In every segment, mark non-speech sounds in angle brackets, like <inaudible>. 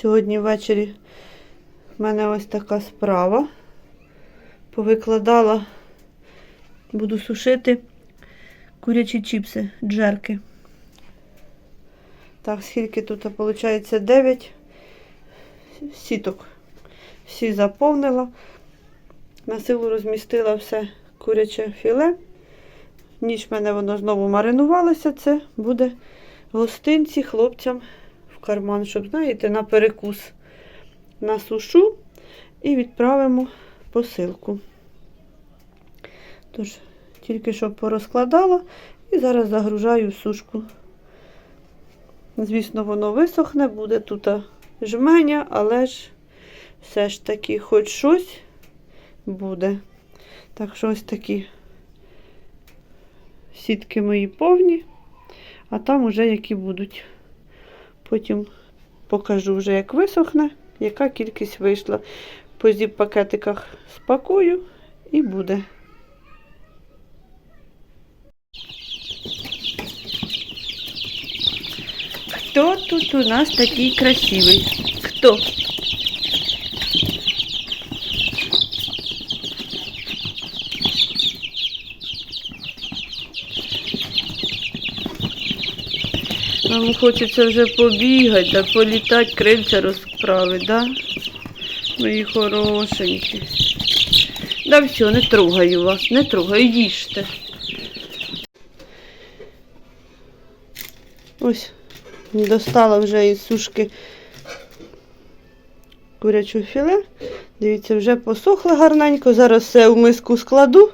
Сьогодні ввечері в мене ось така справа. Повикладала, буду сушити курячі чіпси, джерки. Так, скільки тут виходить 9 сіток. Всі заповнила. На силу розмістила все куряче філе. Ніч в мене воно знову маринувалося. Це буде гостинці хлопцям карман, щоб, знаєте, на перекус насушу і відправимо посилку. Тож, тільки що порозкладала і зараз загружаю сушку. Звісно, воно висохне, буде тут жменя, але ж все ж таки хоч щось буде. Так що ось такі сітки мої повні, а там уже які будуть. Потім покажу вже, як висохне, яка кількість вийшла. По зіп-пакетиках спакую і буде. Хто тут у нас такий красивий? Хто? Нам хочеться вже побігати, да політати, крильця розправити, да? Мої хорошенькі. Да все, не трогаю вас, не трогаю, їжте. Ось, достала вже із сушки курячу філе. Дивіться, вже посохло гарненько. Зараз все в миску складу,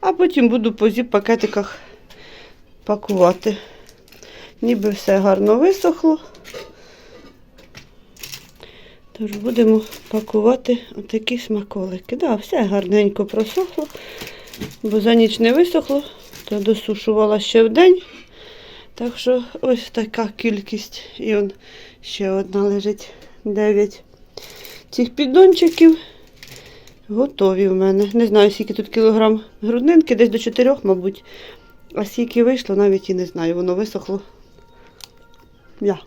а потім буду по зіп-пакетиках пакувати. Ніби все гарно висохло. Тож будемо пакувати отакі смаколики. Да, все гарненько просохло, бо за ніч не висохло, то досушувала ще в день. Так що ось така кількість. І он ще одна лежить 9 цих піддончиків. Готові в мене. Не знаю, скільки тут кілограм груднинки, десь до 4, мабуть. А скільки вийшло, навіть і не знаю. Воно висохло. Я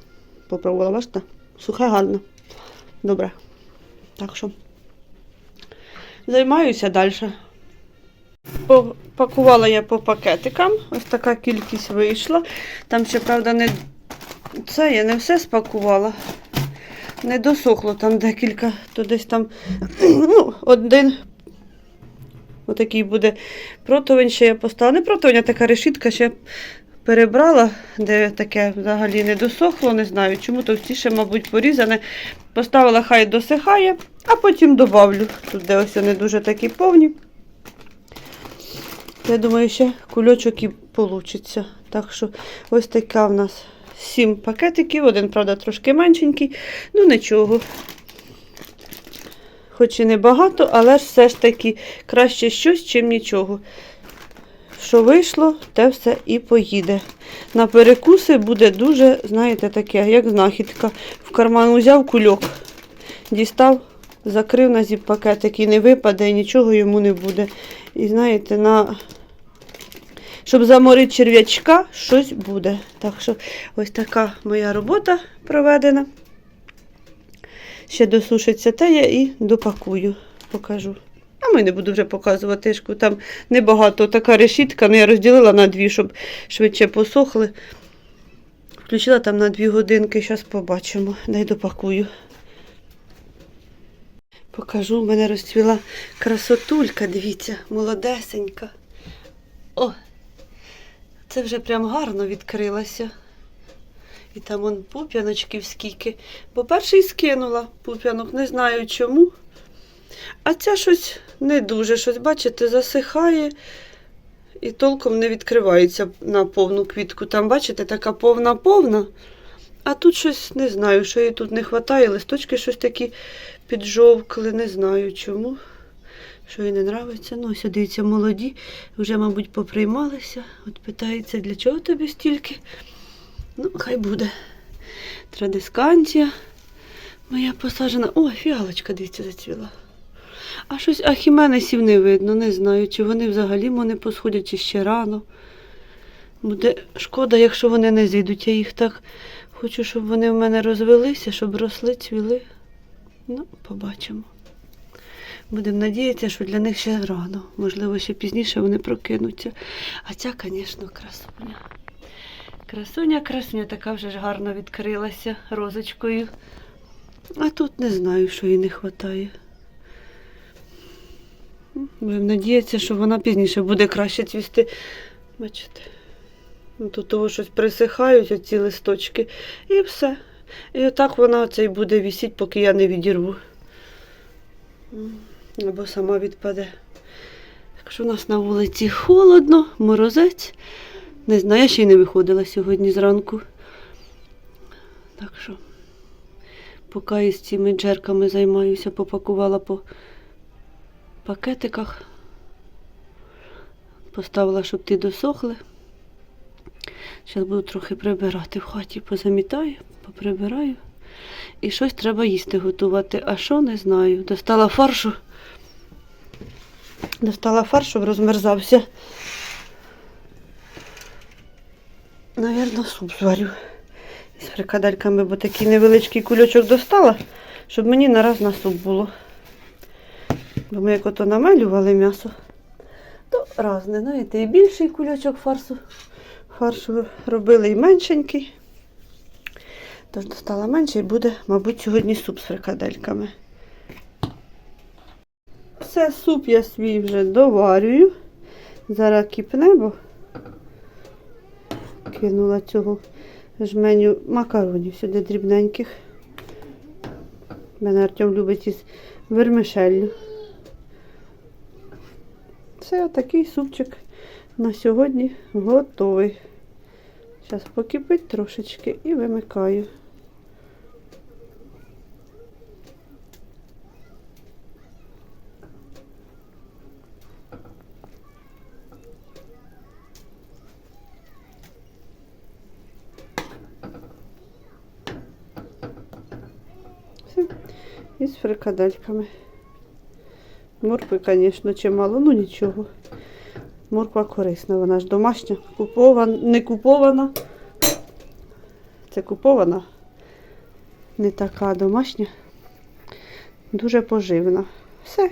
попробувала, бачите? Сухе гарно. Добре. Так що займаюся далі. Пакувала я по пакетикам. Ось така кількість вийшла. Там ще, правда, не це я не все спакувала. Не досохло там декілька, то десь там <clears throat> ну, один отакий буде противень, ще я поставила. Не противень, а така решітка ще перебрала, де таке взагалі не досохло, не знаю, чому товстіше, мабуть, порізане. Поставила, хай досихає, а потім добавлю. Тут де ось вони дуже такі повні. Я думаю, ще кульочок і вийде. Так що ось така в нас сім пакетиків. Один, правда, трошки меншенький. Ну нічого. Хоч і не багато, але все ж таки краще щось, чим нічого. Що вийшло, те все і поїде. На перекуси буде дуже, знаєте, таке, як знахідка. В карман узяв кульок, дістав, закрив на зіп-пакетик і не випаде, і нічого йому не буде. І знаєте, на... щоб заморити черв'ячка, щось буде. Так що ось така моя робота проведена. Ще досушиться те я і допакую, покажу. А ми не буду вже показувати тишку. Там небагато така решітка, ну я розділила на дві, щоб швидше посохли. Включила там на дві годинки, зараз побачимо. Дай допакую. Покажу, в мене розцвіла красотулька, дивіться, молодесенька. О, це вже прям гарно відкрилася. І там вон пуп'яночків скільки. Бо перший скинула пуп'янок, не знаю чому. А ця щось не дуже, щось, бачите, засихає і толком не відкривається на повну квітку. Там, бачите, така повна-повна. А тут щось не знаю, що їй тут не вистачає. Листочки щось такі піджовкли, не знаю чому. Що їй не подобається. Ну, ось дивіться, молоді, вже, мабуть, поприймалися. От питається, для чого тобі стільки? Ну, хай буде. Традисканція моя посаджена. О, фіалочка, дивіться, зацвіла. А щось ахіменесів не видно, не знаю, чи вони взагалі мене посходять, чи ще рано. Буде шкода, якщо вони не зійдуть. Я їх так Хочу, щоб вони в мене розвелися, щоб росли, цвіли. Ну, побачимо. Будемо надіятися, що для них ще рано. Можливо, ще пізніше вони прокинуться. А ця, звісно, красуня. Красуня, красуня, така вже ж гарно відкрилася розочкою. А тут не знаю, що їй не вистачає. Будемо надіятися, що вона пізніше буде краще цвісти. Бачите? Ну, Тут того щось присихають, оці листочки, і все. І отак вона оце й буде вісіть, поки я не відірву. Або сама відпаде. Так що у нас на вулиці холодно, морозець. Не знаю, я ще й не виходила сьогодні зранку. Так що, поки із цими джерками займаюся, попакувала по пакетиках. Поставила, щоб ті досохли. Зараз буду трохи прибирати в хаті, позамітаю, поприбираю. І щось треба їсти готувати. А що не знаю. Достала фаршу. Достала фарш, щоб розмерзався. Навірно, суп зварю з фрикадельками, бо такий невеличкий кульочок достала, щоб мені нараз на суп було. Бо ми як ото намелювали м'ясо, то разне, знаєте, і більший кульочок фарсу. Фаршу робили і меншенький. Тож достала менше і буде, мабуть, сьогодні суп з фрикадельками. Все, суп я свій вже доварюю. Зараз кипне, бо кинула цього жменю макаронів сюди дрібненьких. Мене Артем любить із вермишеллю. Все, такий супчик на сьогодні готовий. Зараз покипить трошечки і вимикаю. Все. І з фрикадельками. Моркви, звісно, чимало, ну нічого. Морква корисна, вона ж домашня, купована, не купована. Це купована, не така домашня, дуже поживна. Все,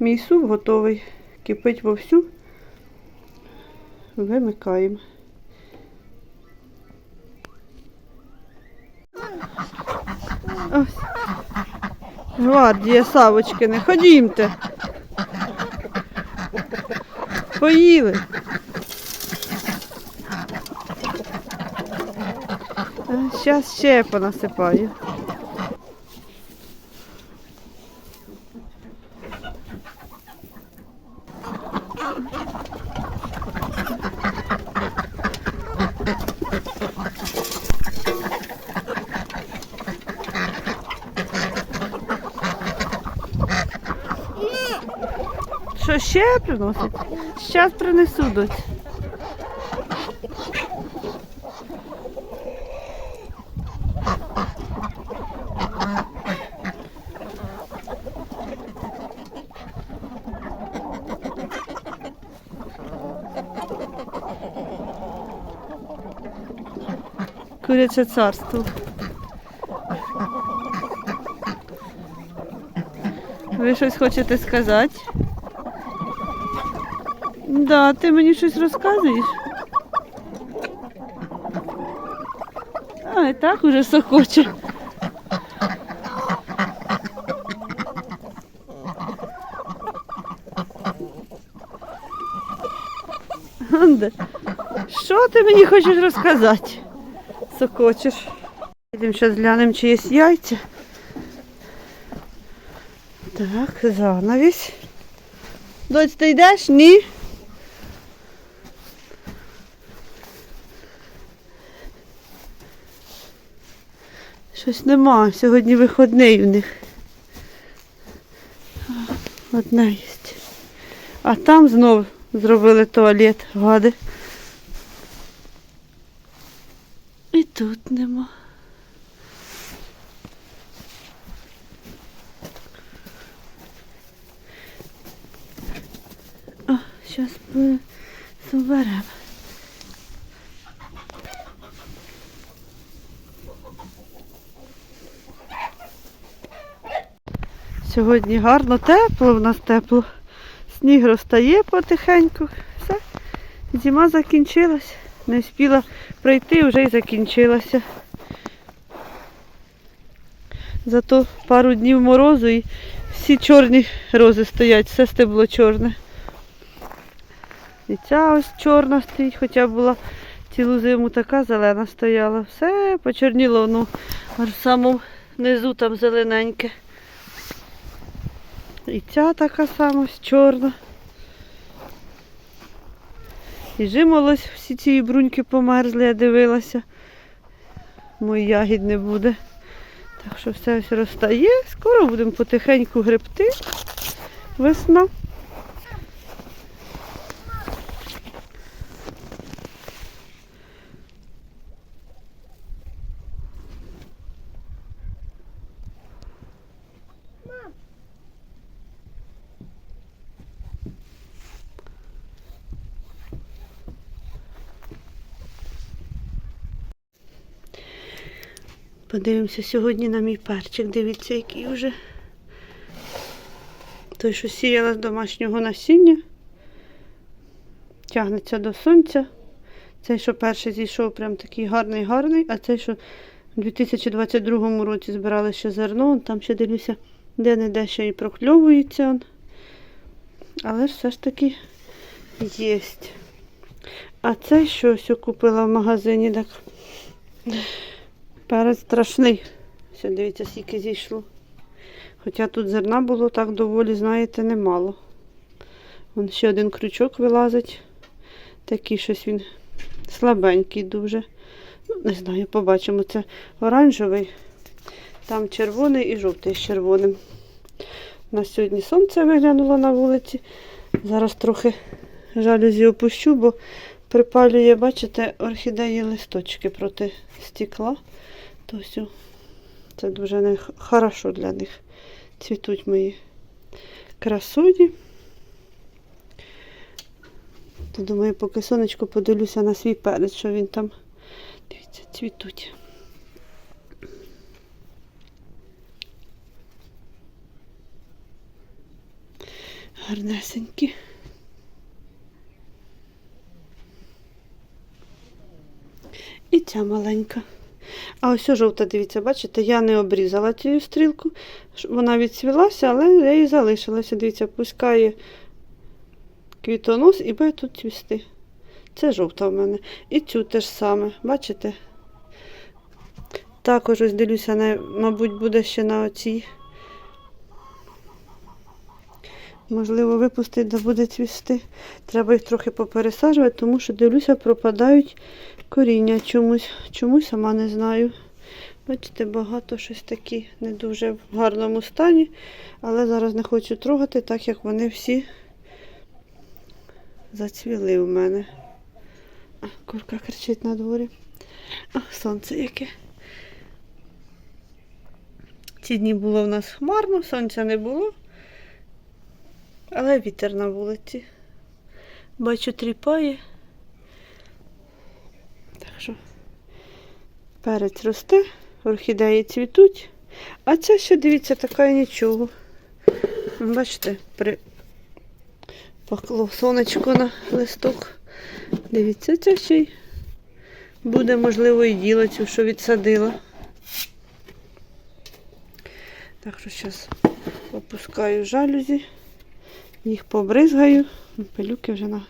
мій суп готовий. Кипить вовсю. Вимикаємо. Ось. Гвардія Савочкини, ходімте. Поїли. Зараз ще понасипаю. Що ще приносить? Зараз принесу доць. Куряче царство. Ви щось хочете сказати? Да, ти мені щось розказуєш? А, і так уже сохоче. Що ти мені хочеш розказати? Сокочеш. Йдемо зараз глянемо, чи є яйця. Так, занавісь. Доць, ти йдеш? Ні. Щось нема. Сьогодні виходний у них. Одна є. А там знов зробили туалет, гади. І тут нема. О, зараз соберемо. Сьогодні гарно, тепло в нас тепло. Сніг розтає потихеньку. Все. Зима закінчилась. Не встигла пройти, вже й закінчилася. Зато пару днів морозу і всі чорні рози стоять, все стебло чорне. І ця ось чорна стоїть, хоча була цілу зиму така зелена стояла. Все почорніло, ну, аж в самому низу там зелененьке. І ця така сама чорна. І жимолось, всі ці бруньки померзли, я дивилася. Мої ягід не буде. Так що все ось розтає. Скоро будемо потихеньку гребти. Весна. Подивимося сьогодні на мій перчик. Дивіться, який вже. Той, що сіяла з домашнього насіння. Тягнеться до сонця. Цей, що перший зійшов, прям такий гарний-гарний, а цей, що у 2022 році збирали ще зерно, там ще дивлюся, де-не-де ще і прокльовується. Але все ж таки є. А цей, що ось купила в магазині, так Перець страшний. Все, дивіться, скільки зійшло. Хоча тут зерна було так доволі, знаєте, немало. Вон ще один крючок вилазить. Такий щось він слабенький дуже. Ну, не знаю, побачимо. Це оранжевий, там червоний і жовтий з червоним. На сьогодні сонце виглянуло на вулиці. Зараз трохи жалюзі опущу, бо припалює, бачите, орхідеї листочки проти стекла. То все. Це дуже хорошо для них. Цвітуть мої красуні. То думаю, поки сонечко подивлюся на свій перець, що він там. Дивіться, цвітуть. Гарнесенькі. І ця маленька. А ось жовта, дивіться, бачите, я не обрізала цю стрілку. Вона відсвілася, але я її залишилася. Дивіться, пускає квітонос і буде тут цвісти. Це жовта в мене. І цю теж саме, бачите? Також ось дивлюся, мабуть, буде ще на оцій. Можливо, випустить, да буде цвісти. Треба їх трохи попересаджувати, тому що дивлюся, пропадають коріння чомусь. Чому сама не знаю. Бачите, багато щось такі не дуже в гарному стані, але зараз не хочу трогати, так як вони всі зацвіли у мене. А, курка кричить на дворі. А, сонце яке. Ці дні було в нас хмарно, сонця не було, але вітер на вулиці. Бачу, тріпає. Так що перець росте, орхідеї цвітуть. А ця ще, дивіться, така і нічого. Бачите, при... покло сонечко на листок. Дивіться, ця ще й буде, можливо, і діло цю, що відсадила. Так що зараз опускаю жалюзі, їх побризгаю. Пилюки вже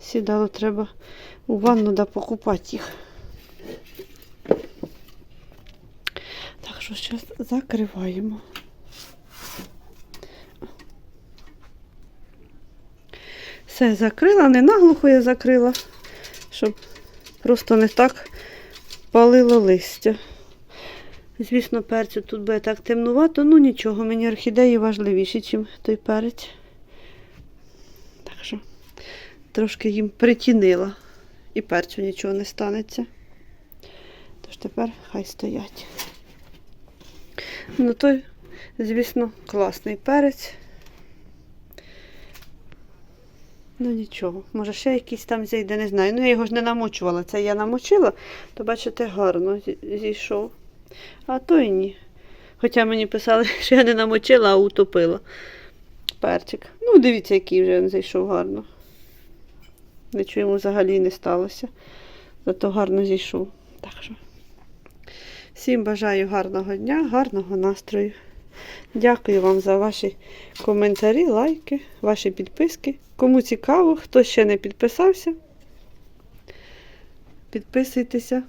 насідало, треба у ванну да покупати їх. Так що зараз закриваємо. Все закрила, не наглухо я закрила, щоб просто не так палило листя. Звісно, перцю тут буде так темнувато, ну нічого, мені орхідеї важливіші, ніж той перець. Трошки їм притінила. І перцю нічого не станеться. Тож тепер хай стоять. Ну той, звісно, класний перець. Ну нічого, може ще якийсь там зійде, не знаю. Ну я його ж не намочувала. Це я намочила, то бачите, гарно зійшов. А то й ні. Хоча мені писали, <laughs> що я не намочила, а утопила. Перчик. Ну, дивіться, який вже він зайшов гарно. Нічого йому взагалі не сталося. Зато гарно зійшов. Так що. Всім бажаю гарного дня, гарного настрою. Дякую вам за ваші коментарі, лайки, ваші підписки. Кому цікаво, хто ще не підписався, підписуйтеся.